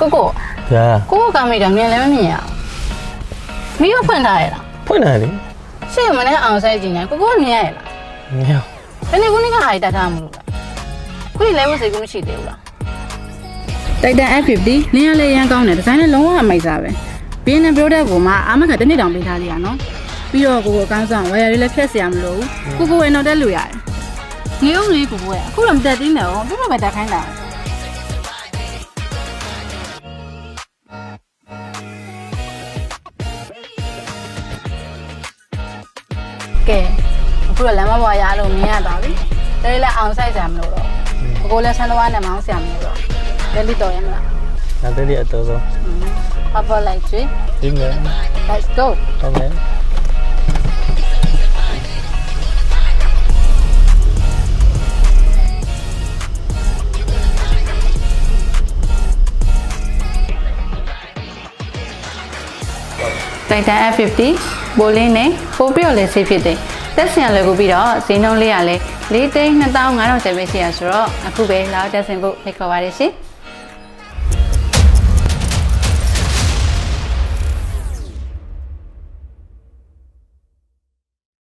ကိုကို ညာ ကိုကိုကမိတာမြင်လည်းမမြင်ရအောင်မီးရောဖွင့်ထားရလား ဖွင့်တယ်လေ ရှေ့မနေ့အောင်ဆိုင်ကြည့်နေကိုကိုမြင်ရရလား မင်း ဘယ်နေခုနေကဟာတတ်ထားမလို့လားခုလည်းမစိတ်ကူးမရှိသေးဘူးလားတိုက်တန် F50 လင်းရလေးရမ်းကောင်းတယ်ဒီဇိုင်းလည်းလုံးဝအမိုက်စားပဲဘင်းနဲ့ product ကိုမှအာမခတစ်နှစ်တောင်ပေးထားသေးရနော်ပြီးတော့ကိုကိုအကောင်းဆောင်ဝယ်ရလေးလည်းဖြတ်เสียမလို့ကိုကိုဝင်တော့တက်လို့ရတယ်ငေးအောင်လေးကိုကိုရအခုတော့မတက်သေးနဲ့ဟောသူ့တော့ပဲတက်ခိုင်းတာ ကဲအခုတော့လမ်းမပေါ်ရလို့မြင်ရသွားပြီဒါလေးလည်းအောင်ဆိုင်ကြမလို့တော့ကိုကိုလည်းဆန်းသွားနဲ့မောင်းဆရာမလို့တော့လက်လီတော်ရမလားနာတယ်လေးအတော်ဆုံး How about like three? ဒီမယ် Let's go. ဟုတ်မ ယ်တိုင်တန် F50 ဘိုလင်းနဲ့ပိုပြီးတော့လည်းဆေးဖြစ်တယ်။တက်ဆင်ရလည်းကိုပြီးတော့ဈေးနှုန်းလေးရလဲ၄သိန်း2500ကျပ်ပဲရှိရဆိုတော့အခုပဲလာတက်ဆင်ဖို့ဖိတ်ခေါ်ပါရရှင်။